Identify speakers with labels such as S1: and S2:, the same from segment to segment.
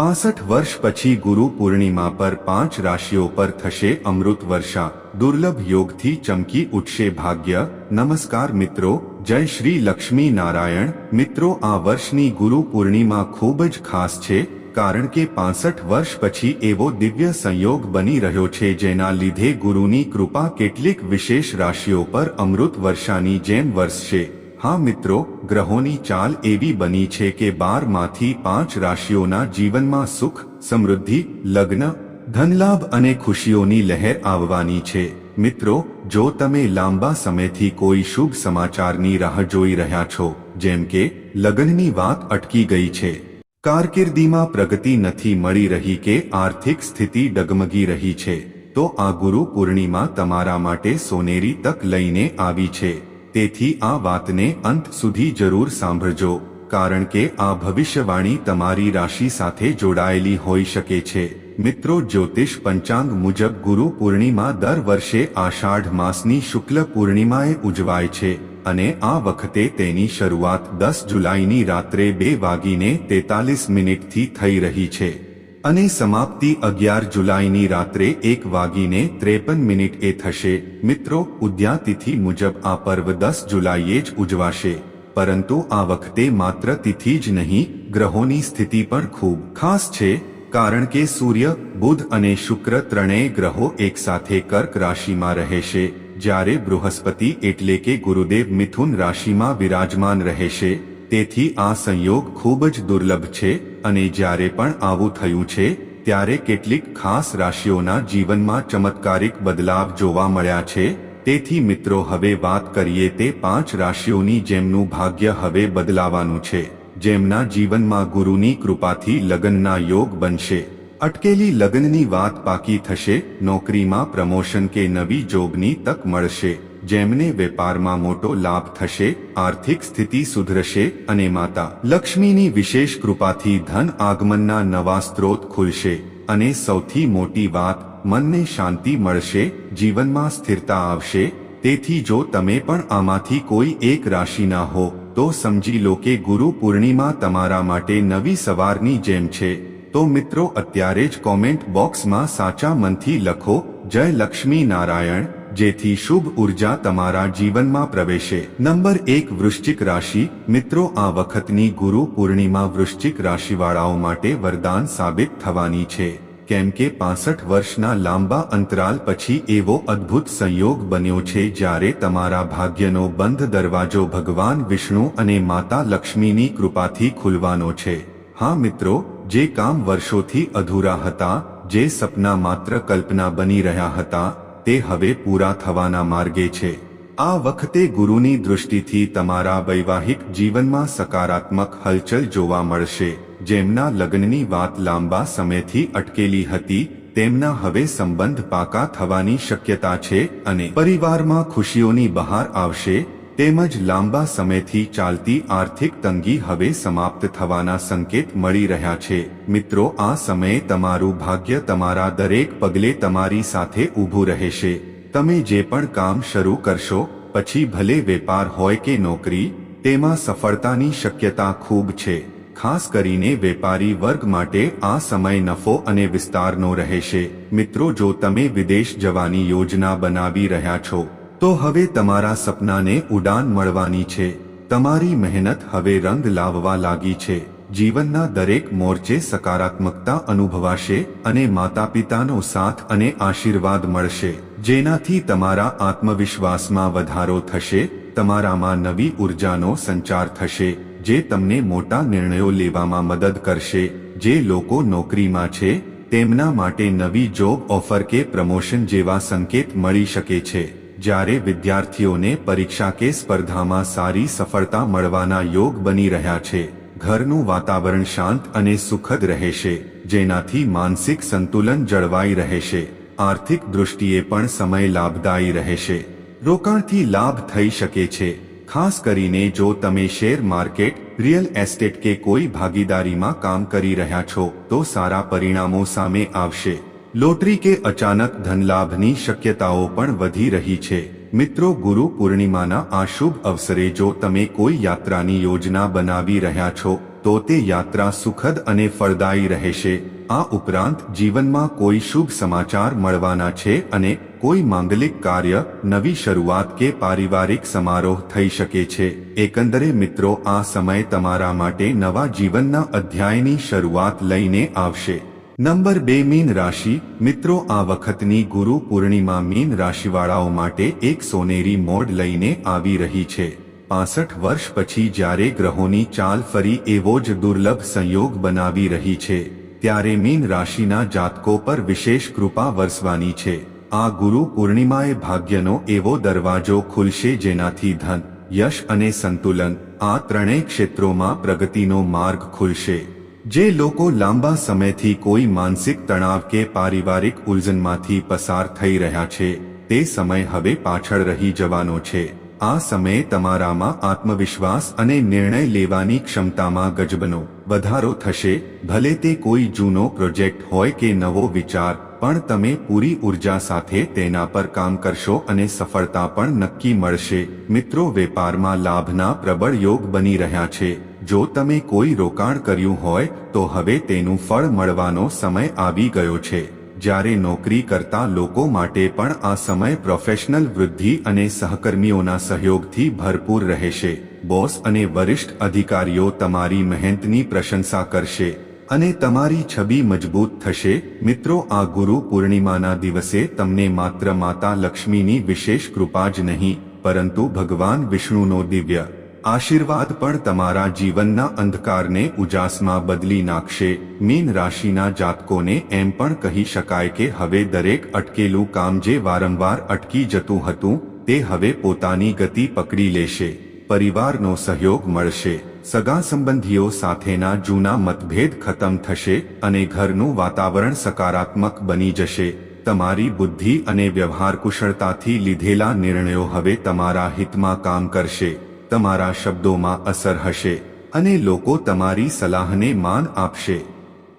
S1: પાસઠ વર્ષ પછી ગુરુ પૂર્ણિમા પર પાંચ રાશિઓ પર થશે અમૃત વર્ષા. દુર્લભ યોગથી ચમકી ઉઠશે ભાગ્ય. નમસ્કાર મિત્રો, જય શ્રી લક્ષ્મી નારાયણ મિત્રો, આ વર્ષની ગુરુ પૂર્ણિમા ખૂબ જ ખાસ છે, કારણ કે પાસઠ વર્ષ પછી એવો દિવ્ય સંયોગ બની રહ્યો છે જેના લીધે ગુરુની કૃપા કેટલીક વિશેષ રાશિઓ પર અમૃત વર્ષાની જેમ વરસશે. હા મિત્રો, ગ્રહોની ચાલ એવી બની છે કે બારમાંથી પાંચ રાશિઓના જીવનમાં સુખ, સમૃદ્ધિ, લગ્ન, ધનલાભ અને ખુશીઓની લહેર આવવાની છે. મિત્રો, જો તમે લાંબા સમયથી કોઈ શુભ સમાચારની રાહ જોઈ રહ્યા છો, જેમ કે લગ્નની વાત અટકી ગઈ છે, કારકિર્દીમાં પ્રગતિ નથી મળી રહી કે આર્થિક સ્થિતિ ડગમગી રહી છે, તો આ ગુરુ પૂર્ણિમા તમારા માટે સોનેરી તક લઈને આવી છે. તેથી આ વાતને અંત સુધી જરૂર સાંભળજો, કારણ કે આ ભવિષ્યવાણી તમારી રાશિ સાથે જોડાયેલી હોઈ શકે છે. મિત્રો, જ્યોતિષ પંચાંગ મુજબ ગુરુ પૂર્ણિમા દર વર્ષે આષાઢ માસની શુક્લ પૂર્ણિમાએ ઉજવાય છે અને આ વખતે તેની શરૂઆત દસ જુલાઈની રાત્રે બે વાગીને તેતાલીસ મિનિટથી થઈ રહી છે. અને સમાપ્તિ અગિયાર જુલાઈની રાત્રે એક વાગીને ત્રેપન મિનિટ એ થશે. મિત્રો, ઉદ્યાતિથિ મુજબ આ પર્વ દસ જુલાઈએ જ ઉજવાશે. પરંતુ આ વખતે માત્ર તિથિ જ નહીં, ગ્રહોની સ્થિતિ પણ ખૂબ ખાસ છે, કારણ કે સૂર્ય, બુધ અને શુક્ર ત્રણેય ગ્રહો એકસાથે કર્ક રાશિમાં રહેશે. જ્યારે બૃહસ્પતિ એટલે કે ગુરુદેવ મિથુન રાશિમાં વિરાજમાન રહેશે. તેથી આ સંયોગ ખૂબ જ દુર્લભ છે અને જ્યારે પણ આવું થયું છે, ત્યારે કેટલીક ખાસ રાશિઓના જીવનમાં ચમત્કારિક બદલાવ જોવા મળ્યા છે. તેથી મિત્રો, હવે વાત કરીએ તે પાંચ રાશિઓની જેમનું ભાગ્ય હવે બદલાવાનું છે, જેમના જીવનમાં ગુરુની કૃપાથી લગ્નના યોગ બનશે. અટકેલી લગ્નની વાત પાકી થશે, નોકરીમાં પ્રમોશન કે નવી જોબની તક મળશે. જેમને વેપારમાં મોટો લાભ થશે, આર્થિક સ્થિતિ સુધરશે અને માતા લક્ષ્મીની વિશેષ કૃપાથી ધન આગમનના નવા સ્ત્રોત ખુલશે. અને સૌથી મોટી વાત, મનને શાંતિ મળશે, જીવનમાં સ્થિરતા આવશે. તેથી જો તમે પણ આમાંથી કોઈ એક રાશિના હો, તો સમજી લો કે ગુરુ પૂર્ણિમા તમારા માટે નવી સવારની જેમ છે. તો મિત્રો, અત્યારે જ કોમેન્ટ બોક્સમાં સાચા મનથી લખો, જય લક્ષ્મી નારાયણ. જેથી શુભ ઊર્જા તમારા જીવનમાં પ્રવેશે. નંબર એક વૃશ્ચિક રાશિ. મિત્રો, આ વખતની ગુરુ પૂર્ણિમા વૃશ્ચિક રાશિવાળાઓ માટે વરદાન સાબિત થવાની છે. કેમ કે પાસઠ વર્ષના લાંબા અંતરાલ પછી એવો અદ્ભુત સંયોગ બન્યો છે જ્યારે તમારા ભાગ્યનો બંધ દરવાજો ભગવાન વિષ્ણુ અને માતા લક્ષ્મીની કૃપાથી ખુલવાનો છે. હા, મિત્રો, જે કામ વર્ષોથી અધૂરા હતા, જે સપના માત્ર કલ્પના બની રહ્યા હતા તે હવે પૂરા થવાના માર્ગે છે. આ વખતે ગુરુની દૃષ્ટિથી તમારા વૈવાહિક જીવનમાં સકારાત્મક હલચલ જોવા મળશે. જેમના લગ્નની વાત લાંબા સમયથી અટકેલી હતી, તેમના હવે સંબંધ પાકા થવાની શક્યતા છે અને પરિવારમાં ખુશીઓની બહાર આવશે તેમજ લાંબા સમયથી ચાલતી આર્થિક તંગી હવે સમાપ્ત થવાના સંકેત મળી રહ્યા છે. મિત્રો, આ સમયે તમારું ભાગ્ય તમારા દરેક પગલે તમારી સાથે ઊભું રહેશે. તમે જે પણ કામ શરૂ કરશો, પછી ભલે વેપાર હોય કે નોકરી, તેમાં સફળતાની શક્યતા ખૂબ છે. ખાસ કરીને વેપારી વર્ગ માટે આ સમય નફો અને વિસ્તારનો રહેશે. મિત્રો, જો તમે વિદેશ જવાની યોજના બનાવી રહ્યા છો તો હવે તમારા સપનાને ઉડાન મળવાની છે. તમારી મહેનત હવે રંગ લાવવા લાગી છે. જીવનના દરેક મોરચે સકારાત્મકતા અનુભવાશે અને માતા પિતાનો સાથ અને આશીર્વાદ મળશે. જેનાથી તમારા આત્મવિશ્વાસમાં વધારો થશે, તમારામાં નવી ઉર્જાનો સંચાર થશે, જે તમને મોટા નિર્ણયો લેવામાં મદદ કરશે. જે લોકો નોકરીમાં છે, તેમના માટે નવી જોબ ઓફર કે પ્રમોશન જેવા સંકેત મળી શકે છે. જ્યારે વિદ્યાર્થીઓને પરીક્ષા કે સ્પર્ધામાં સારી સફળતા મળવાના યોગ બની રહ્યા છે, ઘરનું વાતાવરણ શાંત અને સુખદ રહેશે, જેનાથી માનસિક સંતુલન જળવાઈ રહેશે, આર્થિક દૃષ્ટિએ પણ સમય લાભદાયી રહેશે. રોકાણથી લાભ થઈ શકે છે, ખાસ કરીને જો તમે શેર માર્કેટ, રિયલ એસ્ટેટ કે કોઈ ભાગીદારીમાં કામ કરી રહ્યા છો, તો સારા પરિણામો સામે આવશે. લોટરી કે અચાનક ધનલાભની શક્યતાઓ પણ વધી રહી છે. મિત્રો, ગુરુ પૂર્ણિમાના આ શુભ અવસરે જો તમે કોઈ યાત્રાની યોજના બનાવી રહ્યા છો, તો તે યાત્રા સુખદ અને ફળદાયી રહેશે. આ ઉપરાંત જીવનમાં કોઈ શુભ સમાચાર મળવાના છે અને કોઈ માંગલિક કાર્ય, નવી શરૂઆત કે પારિવારિક સમારોહ થઈ શકે છે. એકંદરે મિત્રો, આ સમય તમારા માટે નવા જીવનના અધ્યાયની શરૂઆત લઈને આવશે. નંબર બે મીન રાશિ, મિત્રો આ વખતની ગુરુ પૂર્ણિમા મીન રાશિવાળાઓ માટે એક સોનેરી મોડ લઈને આવી રહી છે. પાસઠ વર્ષ પછી જ્યારે ગ્રહોની ચાલ ફરી એવો જ દુર્લભ સંયોગ બનાવી રહી છે, ત્યારે મીન રાશિના જાતકો પર વિશેષ કૃપા વરસવાની છે. આ ગુરુ પૂર્ણિમાએ ભાગ્યનો એવો દરવાજો ખુલશે જેનાથી ધન, યશ અને સંતુલન, આ ત્રણેય ક્ષેત્રોમાં પ્રગતિનો માર્ગ ખુલશે. જે લોકો લાંબા સમયથી કોઈ માનસિક તણાવ કે પારિવારિક ઉલઝનમાંથી પસાર થઈ રહ્યા છે, તે સમય હવે પાછળ રહી જવાનો છે. આ સમયે તમારામાં આત્મવિશ્વાસ અને નિર્ણય લેવાની ક્ષમતામાં ગજબનો વધારો થશે, ભલે તે કોઈ જૂનો પ્રોજેક્ટ હોય કે નવો વિચાર, પણ તમે પૂરી ઊર્જા સાથે તેના પર કામ કરશો અને સફળતા પણ નક્કી મળશે. મિત્રો, વેપારમાં લાભના પ્રબળ યોગ બની રહ્યા છે. જો તમે કોઈ રોકાણ કર્યું હોય, તો હવે તેનું ફળ મળવાનો સમય આવી ગયો છે. જ્યારે નોકરી કરતા લોકો માટે પણ આ સમય પ્રોફેશનલ વૃદ્ધિ અને સહકર્મીઓના સહયોગથી ભરપૂર રહેશે. બોસ અને વરિષ્ઠ અધિકારીઓ તમારી મહેનતની પ્રશંસા કરશે અને તમારી છબી મજબૂત થશે. મિત્રો, આ ગુરુ પૂર્ણિમાના દિવસે તમને માત્ર માતા લક્ષ્મીની વિશેષ કૃપા જ નહીં, પરંતુ ભગવાન વિષ્ણુનો દિવ્ય આશીર્વાદ પણ તમારા જીવનના અંધકારને ઉજાસમાં બદલી નાખશે. મીન રાશિના જાતકોને એમ પણ કહી શકાય કે હવે દરેક અટકેલું કામ જે વારંવાર અટકી જતું હતું, તે હવે પોતાની ગતિ પકડી લેશે. પરિવારનો સહયોગ મળશે. સગા સંબંધીઓ સાથેના જૂના મતભેદ ખતમ થશે અને ઘરનું વાતાવરણ સકારાત્મક બની જશે. તમારી બુદ્ધિ અને વ્યવહાર કુશળતાથી લીધેલા નિર્ણયો હવે તમારા હિતમાં કામ કરશે. તમારા શબ્દોમાં અસર હશે અને લોકો તમારી સલાહને માન આપશે.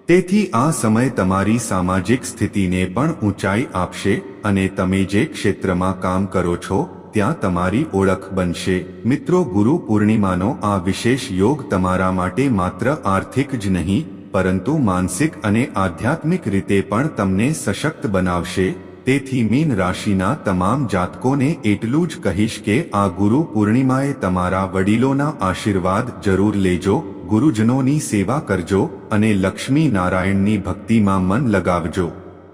S1: તેથી આ સમય તમારી સામાજિક સ્થિતિને પણ ઊંચાઈ આપશે અને તમે જે ક્ષેત્રમાં કામ કરો છો, ત્યાં તમારી ઓળખ બનશે. મિત્રો, ગુરુ પૂર્ણિમાનો આ વિશેષ યોગ તમારા માટે માત્ર આર્થિક જ નહીં, પરંતુ માનસિક અને આધ્યાત્મિક રીતે પણ તમને સશક્ત બનાવશે. તેથી મીન રાશિના તમામ જાતકોને એટલું જ કહીશ કે આ ગુરુ પૂર્ણિમાએ તમારા વડીલોના આશીર્વાદ જરૂર લેજો, ગુરુજનોની સેવા કરજો અને લક્ષ્મી નારાયણની ભક્તિમાં મન લગાવજો.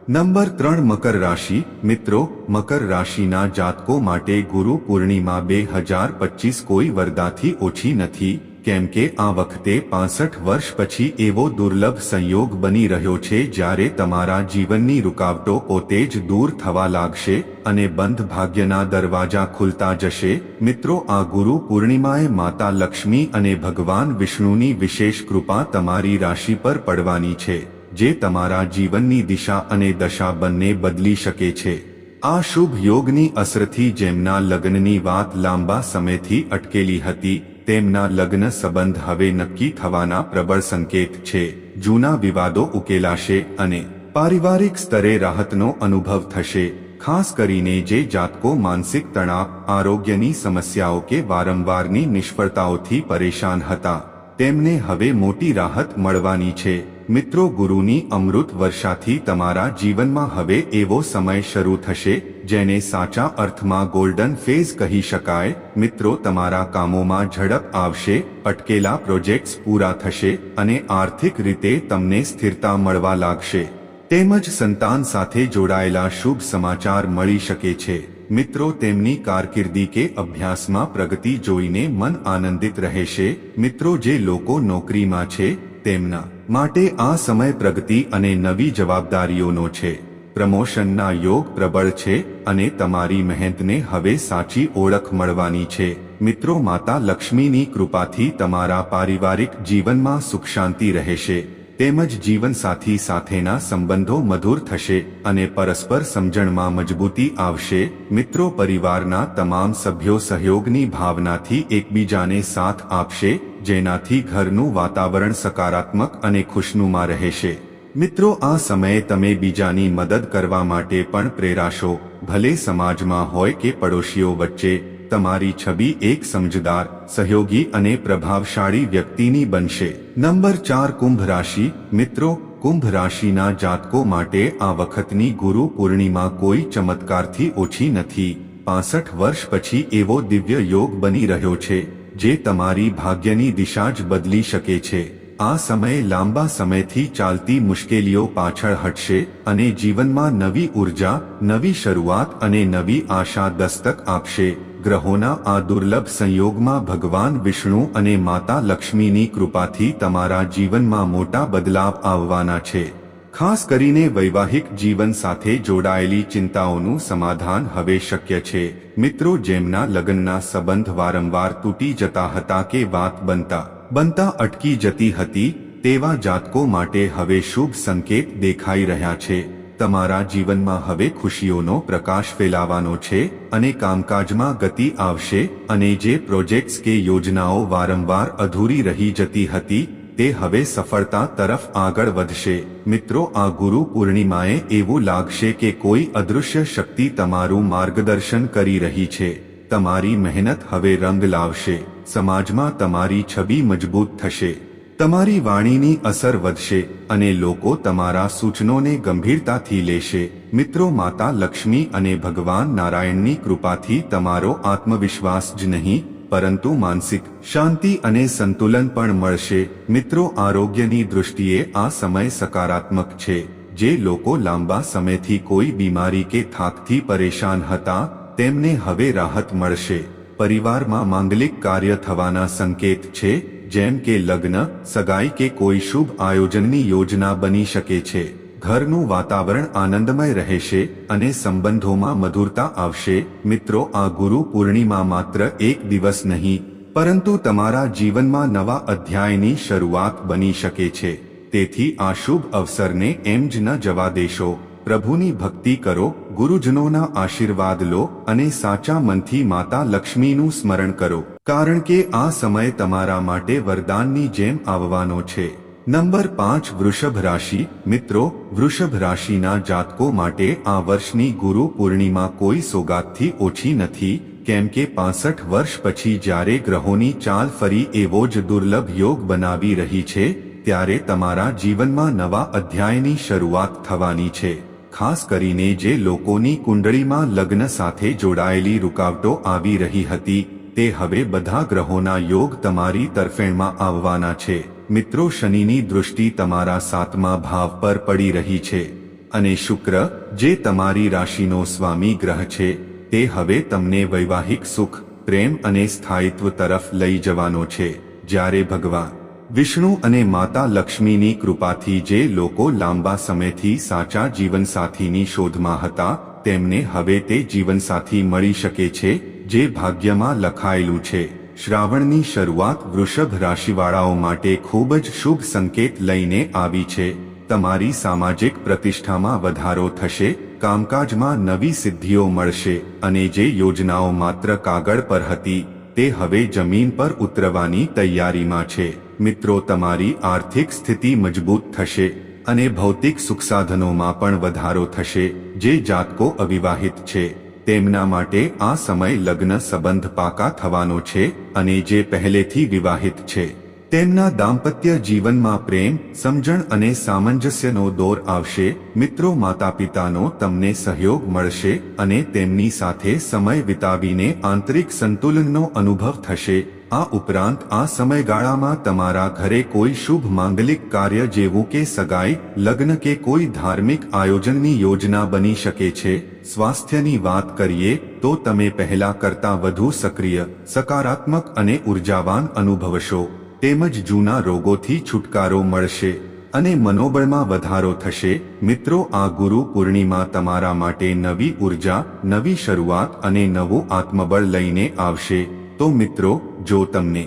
S1: નંબર ત્રણ, મકર રાશિ. મિત્રો, મકર રાશિના જાતકો માટે ગુરુ પૂર્ણિમા બે હજાર પચીસ કોઈ વરદાથી ઓછી નથી. કેમ કે આ વખતે પાસઠ વર્ષ પછી એવો દુર્લભ સંયોગ બની રહ્યો છે જ્યારે તમારા જીવનની રૂકાવટો પોતે જ દૂર થવા લાગશે અને બંધ ભાગ્યના દરવાજા ખુલતા જશે. મિત્રો, આ ગુરુ પૂર્ણિમાએ માતા લક્ષ્મી અને ભગવાન વિષ્ણુની વિશેષ કૃપા તમારી રાશિ પર પડવાની છે, જે તમારા જીવનની દિશા અને દશા બંને બદલી શકે છે. આ શુભ યોગની અસરથી જેમના લગ્નની વાત લાંબા સમયથી અટકેલી હતી તેમના લગ્ન સંબંધ હવે નક્કી થવાના પ્રબળ સંકેત છે. જૂના વિવાદો ઉકેલાશે અને પારિવારિક સ્તરે રાહતનો અનુભવ થશે. ખાસ કરીને જે જાતકો માનસિક તણાવ, આરોગ્યની સમસ્યાઓ કે વારંવારની નિષ્ફળતાઓથી પરેશાન હતા, તેમને હવે મોટી રાહત મળવાની છે. મિત્રો ગુરુની અમૃત વર્ષાથી તમારા જીવનમાં હવે એવો સમય શરૂ થશે, જેને સાચા અર્થમાં ગોલ્ડન ફેઝ કહી શકાય. મિત્રો, તમારા કામોમાં ઝડપ આવશે, અટકેલા પ્રોજેક્ટ્સ પૂરા થશે અને આર્થિક રીતે તમને સ્થિરતા મળવા લાગશે. તેમજ સંતાન સાથે જોડાયેલા શુભ સમાચાર મળી શકે છે. મિત્રો, તેમની કારકિર્દી કે અભ્યાસમાં પ્રગતિ જોઈને મન આનંદિત રહેશે. મિત્રો, જે લોકો નોકરીમાં છે તેમના માટે આ સમય પ્રગતિ અને નવી જવાબદારીઓનો છે. પ્રમોશનના યોગ પ્રબળ છે અને તમારી મહેનતને હવે સાચી ઓળખ મળવાની છે. મિત્રો, માતા લક્ષ્મીની કૃપાથી તમારા પારિવારિક જીવનમાં સુખ શાંતિ રહેશે. તેમજ જીવનસાથી સાથેના સંબંધો મધુર થશે અને પરસ્પર સમજણમાં મજબૂતી આવશે. મિત્રો, પરિવારના તમામ સભ્યો સહયોગની ભાવનાથી એકબીજાને સાથ આપશે, જેનાથી ઘરનું વાતાવરણ સકારાત્મક અને ખુશનુમા રહેશે. મિત્રો, આ સમયે તમે બીજાની મદદ કરવા માટે પણ પ્રેરાશો. ભલે સમાજમાં હોય કે પડોશીઓ વચ્ચે તમારી છબી એક સમજદાર, સહયોગી અને પ્રભાવશાળી વ્યક્તિની બનશે. નંબર ચાર, કુંભ રાશિ. મિત્રો, કુંભ રાશિના જાતકો માટે આ વખતની ગુરુ પૂર્ણિમા કોઈ ચમત્કારથી ઓછી નથી. પાસઠ વર્ષ પછી એવો દિવ્ય યોગ બની રહ્યો છે, જે તમારી ભાગ્યની દિશા જ બદલી શકે છે. આ સમયે લાંબા સમયથી ચાલતી મુશ્કેલીઓ પાછળ હટશે અને જીવનમાં નવી ઊર્જા, નવી શરૂઆત અને નવી આશા દસ્તક આપશે. ગ્રહોના આ દુર્લભ સંયોગમાં ભગવાન વિષ્ણુ અને માતા લક્ષ્મીની કૃપાથી તમારા જીવનમાં મોટા બદલાવ આવવાના છે. ખાસ કરીને વૈવાહિક જીવન સાથે જોડાયેલી ચિંતાઓનું સમાધાન હવે શક્ય છે. મિત્રો, જેમના લગ્નના સંબંધ વારંવાર તૂટી જતા હતા કે વાત બનતા બનતા અટકી જતી હતી, તેવા જાતકો માટે હવે શુભ સંકેત દેખાઈ રહ્યા છે. તમારા જીવનમાં હવે ખુશીઓનો પ્રકાશ ફેલાવાનો છે અને કામકાજમાં ગતિ આવશે અને જે પ્રોજેક્ટ્સ કે યોજનાઓ વારંવાર અધૂરી રહી જતી હતી, તે હવે સફળતા તરફ આગળ વધશે. મિત્રો, આ ગુરુ પૂર્ણિમાએ એવું લાગશે કે કોઈ અદૃશ્ય શક્તિ તમારું માર્ગદર્શન કરી રહી છે. તમારી મહેનત હવે રંગ લાવશે. સમાજમાં તમારી છબી મજબૂત થશે. તમારી વાણીની અસર વધશે અને લોકો તમારા સૂચનોને ગંભીરતાથી લેશે. મિત્રો, માતા લક્ષ્મી અને ભગવાન નારાયણની કૃપાથી તમારો આત્મવિશ્વાસ જ નહીં, પરંતુ માનસિક શાંતિ અને સંતુલન પણ મળશે. મિત્રો, આરોગ્યની દૃષ્ટિએ આ સમય સકારાત્મક છે. જે લોકો લાંબા સમયથી કોઈ બીમારી કે થાકથી પરેશાન હતા, તેમને હવે રાહત મળશે. પરિવારમાં માંગલિક કાર્ય થવાના સંકેત છે. જેમ કે લગ્ન, સગાઈ કે કોઈ શુભ આયોજનની યોજના બની શકે છે. ઘરનું વાતાવરણ આનંદમય રહેશે અને સંબંધોમાં મધુરતા આવશે. મિત્રો, આ ગુરુ પૂર્ણિમા માત્ર એક દિવસ નહીં, પરંતુ તમારા જીવનમાં નવા અધ્યાયની શરૂઆત બની શકે છે. તેથી આ શુભ અવસરને એમ જ ન જવા દેશો. પ્રભુની ભક્તિ કરો, ગુરુજનોના આશીર્વાદ લો અને સાચા મનથી માતા લક્ષ્મીનું સ્મરણ કરો. કારણ કે આ સમય તમારા માટે વરદાનની જેમ આવવાનો છે. નંબર પાંચ, વૃષભ રાશિ. મિત્રો, વૃષભ રાશિના જાતકો માટે આ વર્ષની ગુરુ પૂર્ણિમા કોઈ સોગાતથી ઓછી નથી, કેમ કે પાસઠ વર્ષ પછી જ્યારે ગ્રહોની ચાલ ફરી એવો જ દુર્લભ યોગ બનાવી રહી છે, ત્યારે તમારા જીવનમાં નવા અધ્યાયની શરૂઆત થવાની છે. ખાસ કરીને જે લોકોની કુંડળીમાં લગ્ન સાથે જોડાયેલી રૂકાવટો આવી રહી હતી તે હવે બધા ગ્રહોના યોગ તમારી તરફેણમાં આવવાના છે. મિત્રો, શનિની દૃષ્ટિ તમારા સાતમા ભાવ પર પડી રહી છે. અને શુક્ર, જે તમારી રાશિનો સ્વામી ગ્રહ છે, તે હવે તમને વૈવાહિક સુખ, પ્રેમ અને સ્થાયિત્વ તરફ લઈ જવાનો છે. જ્યારે ભગવાન, વિષ્ણુ અને માતા લક્ષ્મીની કૃપાથી જે લોકો લાંબા સમયથી સાચા જીવનસાથીની શોધમાં હતા, તેમને હવે તે જીવનસાથી મળી શકે છે જે ભાગ્યમાં લખાયેલું છે. શ્રાવણની શરૂઆત વૃષભ રાશિવાળાઓ માટે ખૂબ જ શુભ સંકેત લઈને આવી છે. તમારી સામાજિક પ્રતિષ્ઠામાં વધારો થશે, કામકાજમાં નવી સિદ્ધિઓ મળશે અને જે યોજનાઓ માત્ર કાગળ પર હતી, તે હવે જમીન પર ઉતરવાની તૈયારીમાં છે. મિત્રો, તમારી આર્થિક સ્થિતિ મજબૂત થશે અને ભૌતિક સુખ સાધનોમાં પણ વધારો થશે, જે જાતકો અવિવાહિત છે. તેમના માટે આ સમય લગ્ન સંબંધ પાકા થવાનો છે અને જે પહેલેથી વિવાહિત છે. તેમના દાંપત્ય જીવનમાં પ્રેમ, સમજણ અને સામંજસ્યનો દોર આવશે, મિત્રો માતા પિતાનો તમને સહયોગ મળશે અને તેમની સાથે સમય વિતાવીને આંતરિક સંતુલનનો અનુભવ થશે. આ ઉપરાંત આ સમયગાળામાં તમારા ઘરે કોઈ શુભ માંગલિક કાર્ય જેવું કે સગાઈ, લગ્ન કે કોઈ ધાર્મિક આયોજનની યોજના બની શકે છે, સ્વાસ્થ્યની વાત કરીએ, તો તમે પહેલા કરતાં વધુ સક્રિય, સકારાત્મક અને ઉર્જાવાન અનુભવશો. તેમજ જૂના રોગોથી છુટકારો મળશે અને મનોબળમાં વધારો થશે. મિત્રો, આ ગુરુ પૂર્ણિમા તમારા માટે નવી ઊર્જા, નવી શરૂઆત અને નવું આત્મબળ લઈને આવશે. તો મિત્રો, જો તમને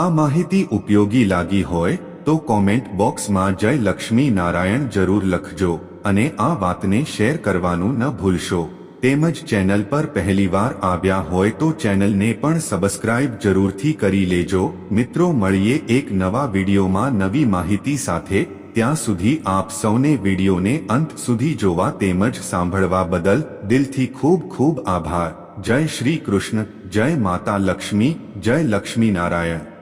S1: આ માહિતી ઉપયોગી લાગી હોય, તો કોમેન્ટ બોક્સમાં જય લક્ષ્મી નારાયણ જરૂર લખજો અને આ વાતને શેર કરવાનું ન ભૂલશો. તેમજ ચેનલ પર પહેલીવાર આવ્યા હોય તો ચેનલને પણ સબસ્ક્રાઇબ જરૂરથી કરી લેજો. મિત્રો, મળીએ એક નવા વિડીયોમાં નવી માહિતી સાથે. ત્યાં સુધી આપ સૌને વિડીયોને અંત સુધી જોવા તેમજ સાંભળવા બદલ દિલથી ખૂબ ખૂબ આભાર. જય શ્રી કૃષ્ણ. જય માતા લક્ષ્મી જય લક્ષ્મી નારાયણ.